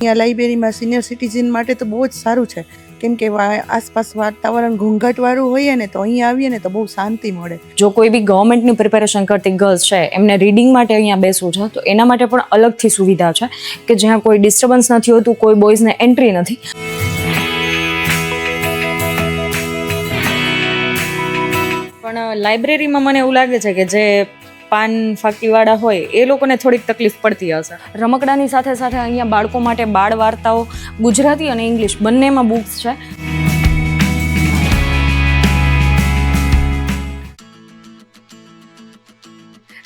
અહીંયા લાઇબ્રેરીમાં senior citizen માટે તો બહુ જ સારું છે. કેમ કે આસપાસ વાતાવરણ ઘોંઘાટવાળું હોઈએ ને તો અહીંયા આવીએ ને તો બહુ શાંતિ મળે. જો કોઈ બી ગવર્મેન્ટની પ્રિપેરેશન કરતી ગર્લ્સ છે એમને રીડિંગ માટે અહીંયા બેસવું છે તો એના માટે પણ અલગથી સુવિધા છે કે જ્યાં કોઈ ડિસ્ટર્બન્સ નથી હોતું કોઈ બોયઝને એન્ટ્રી નથી. પણ લાઇબ્રેરીમાં મને એવું લાગે છે કે જે પાન ફાકીવાળા હોય, એ લોકોને થોડીક તકલીફ પડતી હશે. રમકડાની સાથે સાથે અહીંયા બાળકો માટે બાળ વાર્તાઓ, ગુજરાતી અને ઇંગ્લિશ બંનેમાં બુક્સ છે.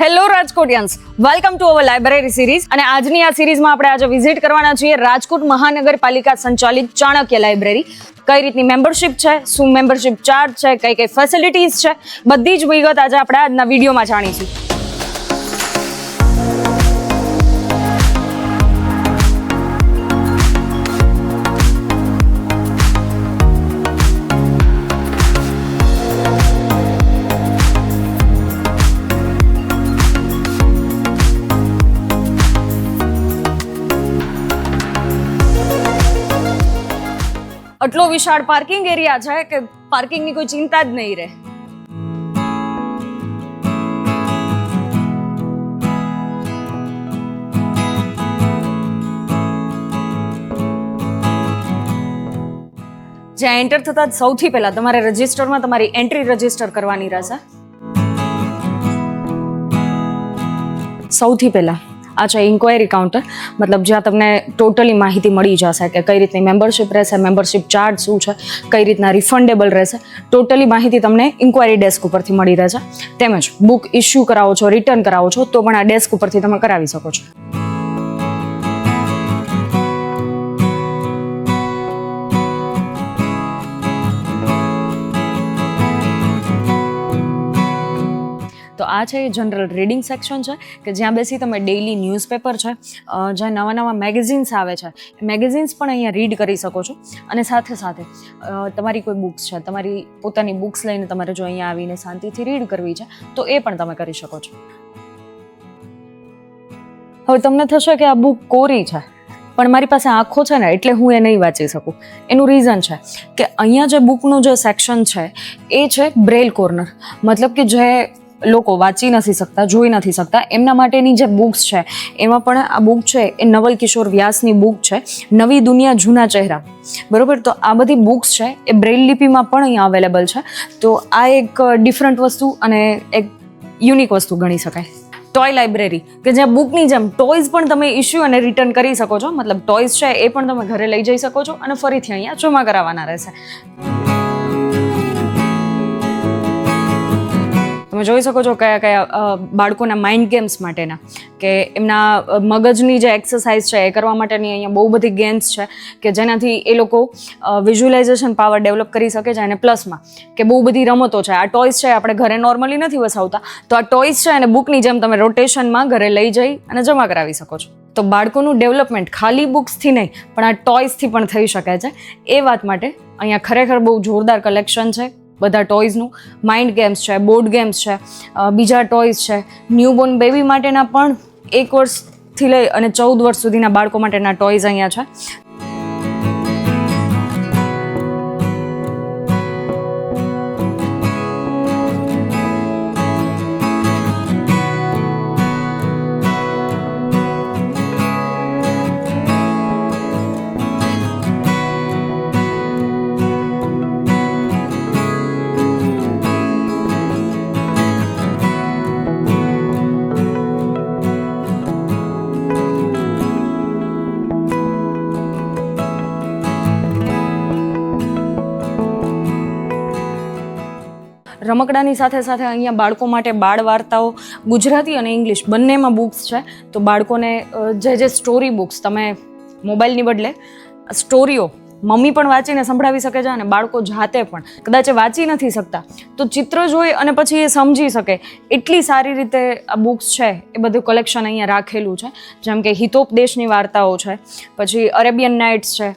Hello Rajkotians. Welcome to our library series અને આજની આ સિરીઝમાં આપણે આજે વિઝિટ કરવાના છીએ રાજકોટ મહાનગરપાલિકા સંચાલિત ચાણક્ય લાઇબ્રેરી કઈ રીતની મેમ્બરશિપ છે, શું મેમ્બરશિપ ચાર્જ છે કઈ કઈ ફેસિલિટીઝ છે, બધી જ વિગત આજે આપણે આજના વિડીયોમાં જાણીશું. આટલો વિશાળ પાર્કિંગ એરિયા છે કે પાર્કિંગની કોઈ ચિંતા જ નહીં રહે. જ્યાં એન્ટર થતા સૌથી પહેલા તમારે રજિસ્ટરમાં તમારી એન્ટ્રી રજિસ્ટર કરવાની રહેશે. સૌથી પહેલા આ છે ઇન્ક્વાયરી કાઉન્ટર મતલબ જ્યાં તમને ટોટલી માહિતી મળી જશે કે કઈ રીતની મેમ્બરશિપ રહેશે મેમ્બરશિપ ચાર્જ શું છે, કઈ રીતના રિફંડેબલ રહેશે. ટોટલી માહિતી તમને ઇન્ક્વાયરી ડેસ્ક ઉપરથી મળી રહેશે. તેમજ બુક ઇસ્યુ કરાવો છો રિટર્ન કરાવો છો, તો પણ આ ડેસ્ક ઉપરથી તમે કરાવી શકો છો. આ છે એ જનરલ રીડિંગ સેક્શન છે, કે જ્યાં બેસી તમે ડેઇલી ન્યૂઝપેપર છે જ્યાં નવા નવા મેગેઝિન્સ આવે છે મેગેઝિન્સ પણ અહીંયા રીડ કરી શકો છો. અને સાથે સાથે તમારી કોઈ બુક્સ છે, તમારી પોતાની બુક્સ લઈને તમારે જો અહીંયા આવીને શાંતિથી રીડ કરવી છે, તો એ પણ તમે કરી શકો છો. હવે તમને થશે કે આ બુક કોરી છે, પણ મારી પાસે આંખો છે ને, એટલે હું એ નહીં વાંચી શકું. એનું રીઝન છે કે અહીંયા જે બુકનું જે સેક્શન છે, એ છે બ્રેલ કોર્નર મતલબ કે જે લોકો વાંચી નથી શકતા, જોઈ નથી શકતા. એમના માટેની જે બુક્સ છે, એમાં પણ આ બુક છે, એ નવલ કિશોર વ્યાસની બુક છે, નવી દુનિયા જૂના ચહેરા. બરોબર? તો આ બધી બુક્સ છે, એ બ્રેલ લિપિમાં પણ અહીંયા અવેલેબલ છે. તો આ એક ડિફરન્ટ વસ્તુ અને એક યુનિક વસ્તુ ગણી શકાય. ટોય લાઇબ્રેરી કે જ્યાં બુકની જેમ ટોયઝ પણ તમે ઇશ્યુ અને રિટર્ન કરી શકો છો. મતલબ ટોયઝ છે, એ પણ તમે ઘરે લઈ જઈ શકો છો અને ફરીથી અહીંયા જમા કરાવવાના રહેશે. તમે જોઈ શકો છો કયા કયા બાળકોના માઇન્ડ ગેમ્સ માટેના. કે એમના મગજની જે એક્સરસાઇઝ છે એ કરવા માટેની અહીંયા બહુ બધી ગેમ્સ છે કે જેનાથી એ લોકો વિઝ્યુલાઇઝેશન પાવર ડેવલપ કરી શકે છે અને પ્લસમાં કે બહુ બધી રમતો છે. આ ટોયસ છે આપણે ઘરે નોર્મલી નથી વસાવતા. તો આ ટોયસ છે અને બુકની જેમ તમે રોટેશનમાં ઘરે લઈ જઈ અને જમા કરાવી શકો છો. તો બાળકોનું ડેવલપમેન્ટ ખાલી બુક્સથી નહીં, પણ આ ટોયસથી પણ થઈ શકે છે. એ વાત માટે અહીંયા ખરેખર બહુ જોરદાર કલેક્શન છે. બધા ટોયઝનું માઇન્ડ ગેમ્સ છે બોર્ડ ગેમ્સ છે બીજા ટોયઝ છે. ન્યૂબોર્ન બેબી માટેના પણ એક વર્ષથી લઈ અને ચૌદ વર્ષ સુધીના બાળકો માટેના ટોયઝ અહીંયા છે. રમકડાની સાથે સાથે અહીંયા બાળકો માટે બાળ વાર્તાઓ ગુજરાતી અને ઇંગ્લિશ બંનેમાં બુક્સ છે. તો બાળકોને જે જે સ્ટોરી બુક્સ તમે મોબાઈલની બદલે સ્ટોરીઓ મમ્મી પણ વાંચીને સંભળાવી શકે છે અને બાળકો જાતે પણ. કદાચ વાંચી નથી શકતા. તો ચિત્ર જોઈ અને પછી એ સમજી શકે એટલી સારી રીતે આ બુક્સ છે એ બધું કલેક્શન અહીંયા રાખેલું છે. જેમ કે હિતોપદેશની વાર્તાઓ છે, પછી અરેબિયન નાઇટ્સ છે,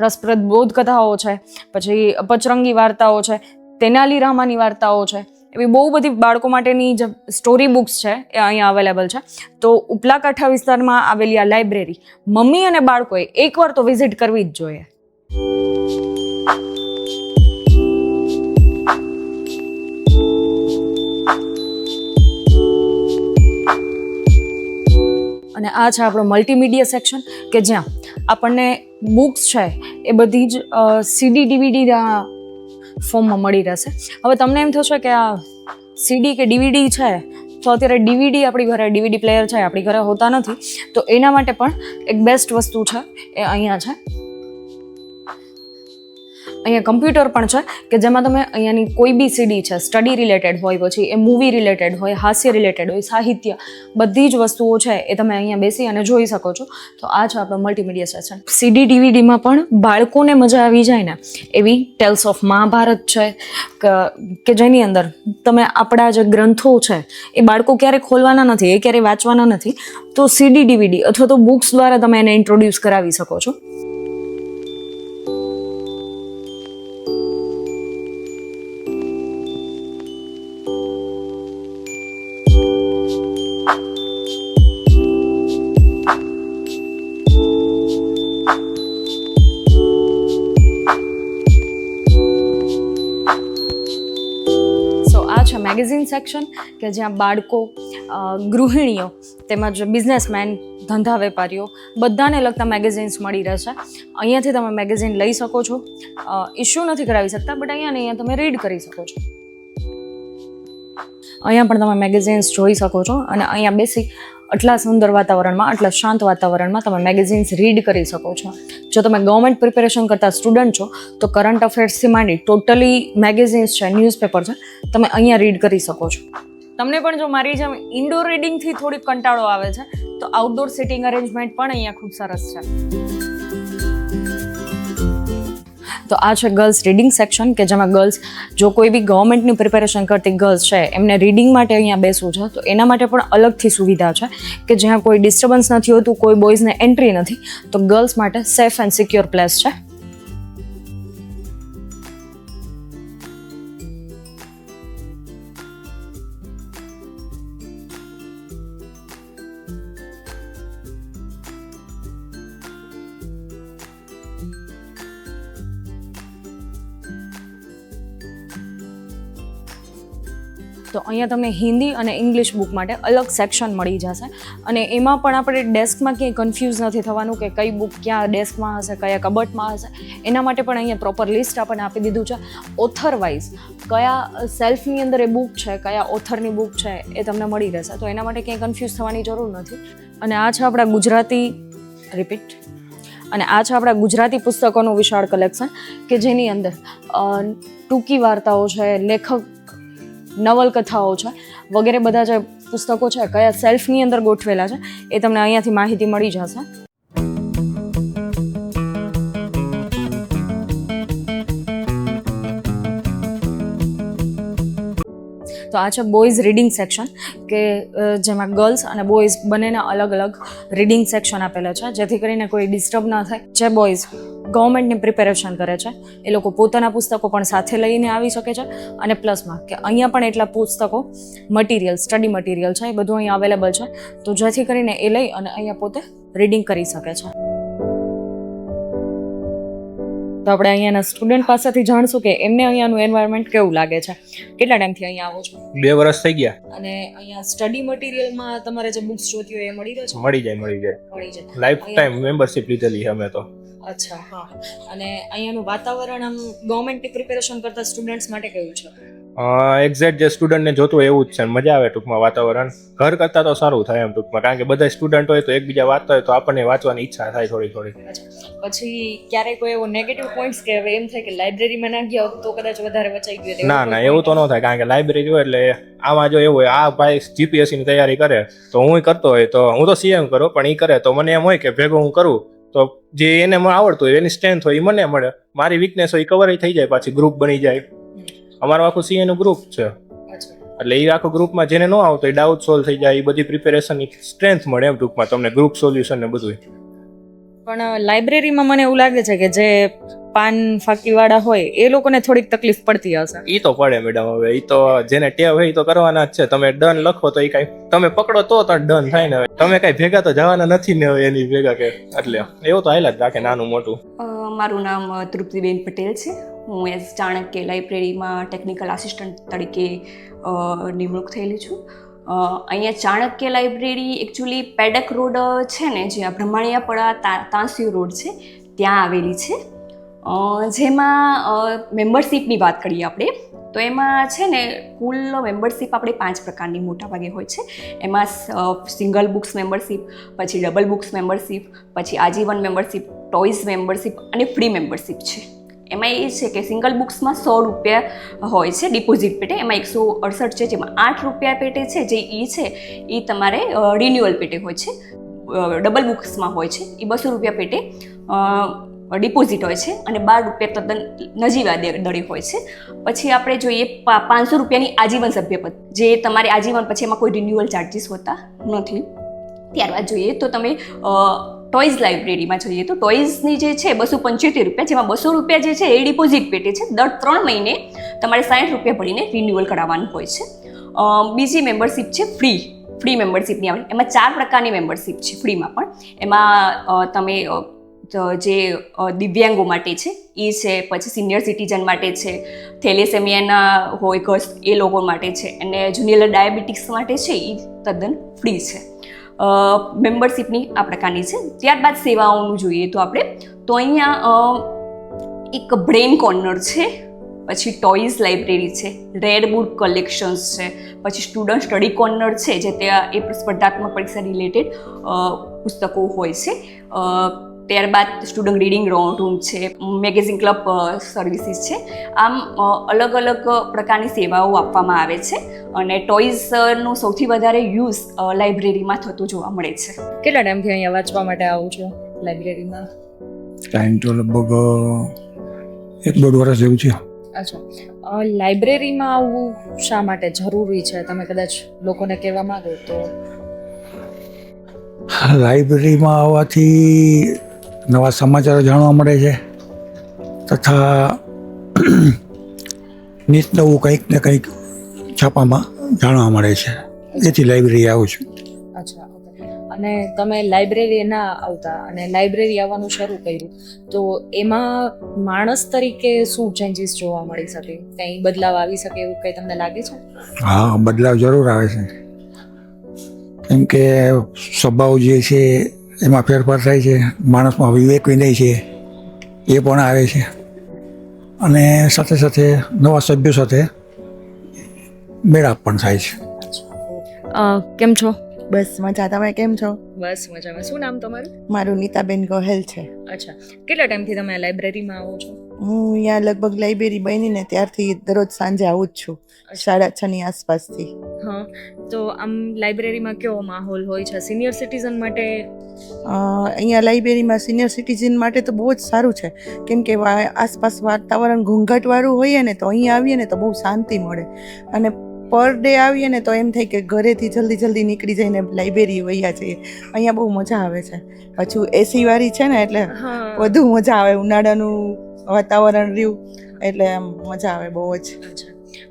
રસપ્રદ બોધ કથાઓ છે, પછી પચરંગી વાર્તાઓ છે. તેનાલી રામાની વાર્તાઓ છે, એવી બહુ બધી બાળકો માટેની જે સ્ટોરી બુક્સ છે, એ અહીંયા અવેલેબલ છે. તો ઉપલા કાંઠા વિસ્તારમાં આવેલી આ લાઇબ્રેરી મમ્મી અને બાળકોએ એકવાર તો વિઝિટ કરવી જ જોઈએ. અને આ છે આપણો મલ્ટીમીડિયા સેક્શન કે જ્યાં આપણને બુક્સ છે, એ બધી જ સીડી ડીવીડીના ફોર્મમાં મળી રહેશે. હવે તમને એમ થશે કે આ સીડી કે ડીવીડી છે, તો અત્યારે ડીવીડી આપણી ઘરે ડીવીડી પ્લેયર છે, આપણી ઘરે હોતા નથી. તો એના માટે પણ એક બેસ્ટ વસ્તુ છે, એ અહીંયા છે. અહીંયા કમ્પ્યુટર પણ છે, કે જેમાં તમે અહીંયાની કોઈ બી સીડી છે, સ્ટડી રિલેટેડ હોય, પછી એ મૂવી રિલેટેડ હોય, હાસ્ય રિલેટેડ હોય, સાહિત્ય, બધી જ વસ્તુઓ છે, એ તમે અહીંયા બેસી અને જોઈ શકો છો. તો આ છે આપણો મલ્ટીમીડિયા સેશન સીડી ડીવીડીમાં પણ બાળકોને મજા આવી જાય ને, એવી ટેલ્સ ઓફ મહાભારત છે, કે જેની અંદર તમે આપણા જે ગ્રંથો છે, એ બાળકો ક્યારે ખોલવાના નથી, એ ક્યારે વાંચવાના નથી, તો સીડી ડીવીડી અથવા તો બુક્સ દ્વારા તમે એને ઇન્ટ્રોડ્યુસ કરાવી શકો છો. છે સેક્શન કે જ્યાં બાળકો ગૃહિણીઓ તેમજ બિઝનેસમેન ધંધા વેપારીઓ બધાને લગતા મેગેઝિન્સ મળી રહેશે અહીંયાથી તમે મેગેઝિન લઈ શકો છો. ઇશ્યુ નથી કરાવી શકતા બટ અહીંયા અહીંયા તમે રીડ કરી શકો છો. અહીંયા પણ તમે મેગેઝિન્સ જોઈ શકો છો અને અહીંયા બેસી આટલા સુંદર વાતાવરણમાં, આટલા શાંત વાતાવરણમાં તમે મેગેઝિન્સ રીડ કરી શકો છો. જો તમે ગવર્મેન્ટ પ્રિપેરેશન કરતા સ્ટુડન્ટ છો, તો કરંટ અફેર્સથી માંડી ટોટલી મેગેઝિન્સ છે ન્યૂઝપેપર છે, તમે અહીંયા રીડ કરી શકો છો. તમને પણ જો મારી જેમ ઇન્ડોર રીડિંગથી થોડીક કંટાળો આવે છે, તો આઉટડોર સિટિંગ અરેન્જમેન્ટ પણ અહીંયા ખૂબ સરસ છે. તો આ છે ગર્લ્સ રીડિંગ સેક્શન કે જેમાં ગર્લ્સ જો કોઈ બી ગવર્મેન્ટની પ્રિપેરેશન કરતી ગર્લ્સ છે, એમને રીડિંગ માટે અહીંયા બેસવું છે. તો એના માટે પણ અલગથી સુવિધા છે, કે જ્યાં કોઈ ડિસ્ટર્બન્સ નથી હોતું, કોઈ બોયઝને એન્ટ્રી નથી, તો ગર્લ્સ માટે સેફ એન્ડ સિક્યોર પ્લેસ છે. તો અહીંયા તમને હિન્દી અને ઇંગ્લિશ બુક માટે અલગ સેક્શન મળી જશે. અને એમાં પણ આપણે ડેસ્કમાં ક્યાંય કન્ફ્યુઝ નથી થવાનું કે કઈ બુક ક્યાં ડેસ્કમાં હશે, કયા કબટમાં હશે. એના માટે પણ અહીંયા પ્રોપર લિસ્ટ આપણને આપી દીધું છે. ઓથર વાઇઝ કયા સેલ્ફની અંદર એ બુક છે, કયા ઓથરની બુક છે એ તમને મળી રહેશે. તો એના માટે ક્યાંય કન્ફ્યુઝ થવાની જરૂર નથી. અને આ છે આપણા ગુજરાતી રિપીટ અને આ છે આપણા ગુજરાતી પુસ્તકોનું વિશાળ કલેક્શન કે જેની અંદર ટૂંકી વાર્તાઓ છે, લેખક નવલકથાઓ છે, વગેરે બધા જે પુસ્તકો છે, કયા સેલ્ફની અંદર ગોઠવેલા છે, એ તમને અહીંયાથી માહિતી મળી જશે. તો આ છે બોયઝ રીડિંગ સેક્શન કે જેમાં ગર્લ્સ અને બોયઝ બંનેના અલગ અલગ રીડિંગ સેક્શન આપેલા છે, જેથી કરીને કોઈ ડિસ્ટર્બ ના થાય. જે બોયઝ ગવર્મેન્ટની પ્રિપેરેશન કરે છે, એ લોકો પોતાના પુસ્તકો પણ સાથે લઈને આવી શકે છે. અને પ્લસમાં કે અહીંયા પણ એટલા પુસ્તકો મટીરિયલ સ્ટડી મટીરિયલ છે, એ બધું અહીંયા અવેલેબલ છે. તો જેથી કરીને એ લઈ અને અહીંયા પોતે રીડિંગ કરી શકે છે. તો આપણે અહીંયાના સ્ટુડન્ટ પાસેથી જાણશું કે એમને અહીંયાનું એન્વાયરમેન્ટ કેવું લાગે છે. કેટલા ટાઈમથી અહીંયા આવો છો? બે વર્ષ થઈ ગયા. અને અહીંયા સ્ટડી મટીરિયલમાં તમારે જે બુક્સ જોતી હોય એ મળી રહે છે? મળી જાય મળી જાય. મળી જાય. લાઈફ ટાઈમ મેમ્બરશિપ લીધેલી અમે તો. અચ્છા. હા. અને અહીંયાનું વાતાવરણ આમ ગવર્મેન્ટની પ્રિપેરેશન કરતા સ્ટુડન્ટ્સ માટે કેવું છે? એક્ઝેક્ટ જે સ્ટુડન્ટને જોતું હોય એવું જ છે. મજા આવે ટૂંકમાં વાતાવરણ. ઘર કરતાં તો સારું થાય એમ ટૂંકમાં. કારણ કે બધા સ્ટુડન્ટ હોય તો એકબીજા વાંચતા હોય તો આપણને વાંચવાની ઈચ્છા થાય થોડી થોડી. પછી ક્યારેક કોઈ એવો નેગેટિવ પોઈન્ટ્સ કે હવે એમ થાય કે લાઇબ્રેરીમાં ના ગયા તો કદાચ વધારે વચાઈ ગયું ના ના એવું તો ન થાય. કારણ કે લાઇબ્રેરી હોય એટલે આમાં જો એવું હોય આ ભાઈ જીપીએસસીની તૈયારી કરે તો હું કરતો હોય. તો હું તો સીએમ કરું પણ એ કરે. તો મને એમ હોય કે ભેગો હું કરું તો જે એને આવડતું હોય, એની સ્ટ્રેન્થ હોય એ મને મળે. મારી વીકનેસ હોય એ કવર થઈ જાય પાછી ગ્રુપ બની જાય. અમારું આખું સીએ નું ગ્રુપ છે. એટલે એ આખો ગ્રુપમાં જેને ન આવતો એ ડાઉટ સોલ્વ થઈ જાય એ બધી પ્રિપેરેશનની સ્ટ્રેન્થ મળે એમ ટૂંકમાં તમને ગ્રુપ સોલ્યુશન ને બધું પણ લાઇબ્રેરીમાં મને એવું લાગે છે કે જે પાન ફાકીવાળા હોય એ લોકોને થોડીક તકલીફ પડતી હશે. ઈ તો પડે મેડમ હવે. ઈ તો જેને ટેવ હોય એ તો કરવાના જ છે. તમે ડન લખો તો ઈ કઈ તમે પકડો તો તો ડન થાય ને હવે. તમે કઈ ભેગા તો જવાના નથી ને હવે એની ભેગા કે એટલે એવું તો હાલ્યા જ રાખે નાનું મોટું. મારું નામ તૃપ્તિબેન પટેલ છે. હું એઝ ચાણક્ય લાઇબ્રેરીમાં ટેકનિકલ આસિસ્ટન્ટ તરીકે નિમણૂક થયેલી છું. અહીંયા Chanakya library actually Pedak road છે ને આ બ્રહ્માણિયાપડા તાંસી રોડ છે, ત્યાં આવેલી છે. જેમાં મેમ્બરશીપની વાત કરીએ આપણે, તો એમાં છે ને, કુલ મેમ્બરશીપ આપણે પાંચ પ્રકારની મોટાભાગે હોય છે. એમાં સિંગલ બુક્સ મેમ્બરશીપ, પછી ડબલ બુક્સ મેમ્બરશીપ, પછી આજીવન મેમ્બરશીપ, ટોયઝ મેમ્બરશીપ અને ફ્રી મેમ્બરશીપ છે. એમાં એ છે કે સિંગલ બુક્સમાં સો રૂપિયા હોય છે ડિપોઝિટ પેટે. એમાં એકસો અડસઠ છે, જેમાં આઠ રૂપિયા પેટે છે. જે એ છે એ તમારે રિન્યુઅલ પેટે હોય છે. ડબલ બુક્સમાં હોય છે. એ બસો રૂપિયા પેટે ડિપોઝિટ હોય છે અને બાર રૂપિયા તદ્દન નજીવા દરે હોય છે. પછી આપણે જોઈએ પાંચસો રૂપિયાની આજીવન સભ્યપદ. જે તમારે આજીવન પછી એમાં કોઈ રિન્યુઅલ ચાર્જીસ હોતા નથી. ત્યારબાદ જોઈએ તો તમે ટોયઝ લાઇબ્રેરીમાં જોઈએ તો ટોયઝની જે છે બસો પંચોતેર રૂપિયા, જેમાં બસો રૂપિયા જે છે એ ડિપોઝિટ પેટે છે. દર ત્રણ મહિને તમારે સાઠ રૂપિયા ભરીને રિન્યુઅલ કરાવવાનું હોય છે. બીજી મેમ્બરશીપ છે ફ્રી. ફ્રી મેમ્બરશીપની આવે એમાં ચાર પ્રકારની મેમ્બરશીપ છે ફ્રીમાં પણ. એમાં તમે જે દિવ્યાંગો માટે છે એ છે, પછી સિનિયર સિટીઝન માટે છે, થેલેસેમિયાના હોય, ઘસ, એ લોકો માટે છે. અને જુનિયર ડાયાબિટીક્સ માટે છે એ તદ્દન ફ્રી છે. મેમ્બરશીપની આ પ્રકારની છે. ત્યારબાદ સેવાઓનું જોઈએ તો આપણે, તો અહીંયા એક બ્રેઇન કોર્નર છે, પછી ટોયઝ લાઇબ્રેરી છે રેડ બુક કલેક્શન્સ છે, પછી સ્ટુડન્ટ સ્ટડી કોર્નર છે, જે ત્યાં એ સ્પર્ધાત્મક પરીક્ષા રિલેટેડ પુસ્તકો હોય છે. ત્યારબાદ સ્ટુડન્ટ રીડિંગ રૂમ છે મેગેઝિન ક્લબ સર્વિસીસ છે. આમ અલગ અલગ પ્રકારની સેવાઓ આપવામાં આવે છે અને ટોયઝનો સૌથી વધારે યુઝ લાઇબ્રેરીમાં થતો જોવા મળે છે. કેટલા ટાઈમથી અહીંયા વાંચવા માટે આવું છું લાઇબ્રેરીમાં ટાઈમ તો લગભગ એક દોઢ વર્ષ જેવું છે. અચ્છા. લાઇબ્રેરીમાં આવવું શા માટે જરૂરી છે? તમે કદાચ લોકોને કહેવા માંગો તો. લાઇબ્રેરીમાં આવવાથી નવા સમાચારો જાણવા મળે છે તથા નિત નવું કંઈક ને કંઈક છાપામાં જાણવા મળે છે. એથી લાઇબ્રેરી આવું છું. અચ્છા અને તમે લાઇબ્રેરી ના આવતા અને લાઇબ્રેરી આવવાનું શરૂ કર્યું તો એમાં માણસ તરીકે શું ચેન્જીસ જોવા મળી શકે? કંઈ બદલાવ આવી શકે એવું કંઈ તમને લાગે છે? હા બદલાવ જરૂર આવે છે. કેમ કે સ્વભાવ જે છે એમાં ફેરફાર થાય છે માણસમાં વિવેક વિનય છે એ પણ આવે છે. અને સાથે સાથે નવા સભ્યો સાથે મેળાપ પણ થાય છે. કેમ છો? બસ મજા તમે કેમ છો? બસ મજામાં. શું નામ તમારું? મારું નીતાબેન ગોહેલ છે. અચ્છા. કેટલા ટાઈમથી તમે લાઇબ્રેરીમાં આવો છો? હું અહીંયા લગભગ લાઇબ્રેરી બનીને ત્યારથી દરરોજ સાંજે આવું જ છું સાડા છ ની આસપાસથી. હા તો આમ લાઇબ્રેરીમાં કેવો માહોલ હોય છે? સિનિયર સિટીઝન માટે? અહીંયા લાઇબ્રેરીમાં સિનિયર સિટીઝન માટે તો બહુ જ સારું છે. કેમ કે આસપાસ વાતાવરણ ઘોંઘાટવાળું હોઈએ ને તો અહીંયા આવીએ ને તો બહુ શાંતિ મળે. અને પર ડે આવીએ ને તો એમ થાય કે ઘરેથી જલ્દી જલ્દી નીકળી જઈને લાઇબ્રેરી વૈયા જઈએ. અહીંયા બહુ મજા આવે છે. પાછું એસી વાળી છે ને એટલે વધુ મજા આવે ઉનાળાનું વાતાવરણ રહ્યું એટલે આમ મજા આવે બહુ જ.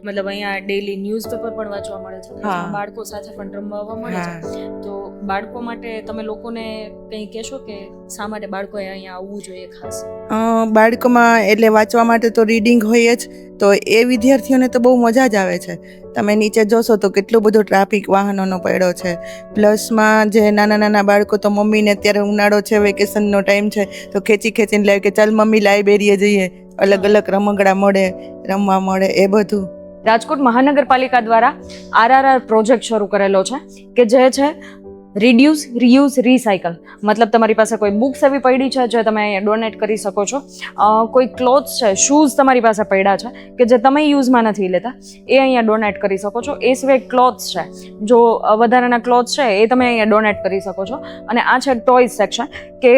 મતલબ અહીંયા ડેલી ન્યૂઝપેપર પણ વાંચવા મળે છે. બાળકો સાથે પણ રમવા મળે છે. તો બાળકો માટે તમે લોકોને કંઈ કહેશો કે શા માટે બાળકોએ અહીંયા આવવું જોઈએ ખાસ? અ, બાળકોમાં એટલે વાંચવા માટે તો રીડિંગ હોય જ તો એ વિદ્યાર્થીઓને તો બહુ મજા જ આવે છે. તમે નીચે જોશો તો કેટલો બધો ટ્રાફિક વાહનોનો પડ્યો છે. પ્લસમાં જે નાના નાના બાળકો તો મમ્મીને અત્યારે ઉનાળો છે વેકેશનનો ટાઈમ છે તો ખેંચી ખેંચીને લે કે ચાલ મમ્મી લાઇબ્રેરીએ જઈએ અલગ અલગ રમકડા મળે રમવા મળે એ બધું. રાજકોટ મહાનગરપાલિકા દ્વારા આરઆરઆર પ્રોજેક્ટ શરૂ કરેલો છે કે જે છે રિડ્યુસ રિયુઝ રિસાયકલ મતલબ તમારી પાસે કોઈ બુક્સ એવી પડી છે જે તમે ડોનેટ કરી શકો છો. કોઈ ક્લોથ્સ છે શૂઝ તમારી પાસે પડ્યા છે કે જે તમે યુઝમાં નથી લેતા, એ અહીંયા ડોનેટ કરી શકો છો. એ સિવાય ક્લોથ્સ છે. જો વધારાના ક્લોથ્સ છે, એ તમે અહીંયા ડોનેટ કરી શકો છો. અને આ છે ટોયઝ સેક્શન કે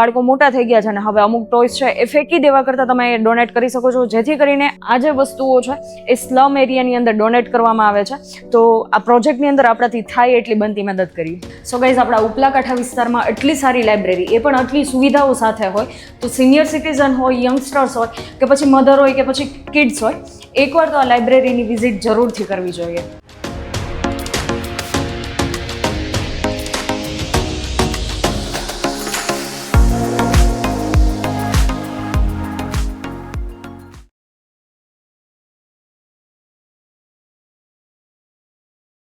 બાળકો મોટા થઈ ગયા છે અને હવે અમુક ટોયઝ છે એ ફેંકી દેવા કરતાં તમે ડોનેટ કરી શકો છો. જેથી કરીને આ જે વસ્તુઓ છે એ સ્લમ એરિયાની અંદર ડોનેટ કરવામાં આવે છે. તો આ પ્રોજેક્ટની અંદર આપણાથી થાય એટલી બનતી મદદ કરીએ સો ગાઈઝ આપણા ઉપલા કાંઠા વિસ્તારમાં આટલી સારી લાઇબ્રેરી એ પણ આટલી સુવિધાઓ સાથે હોય, તો સિનિયર સિટીઝન હોય યંગસ્ટર્સ હોય, કે પછી મધર હોય, કે પછી કિડ્સ હોય, એકવાર તો આ લાઇબ્રેરીની વિઝિટ જરૂરથી કરવી જોઈએ.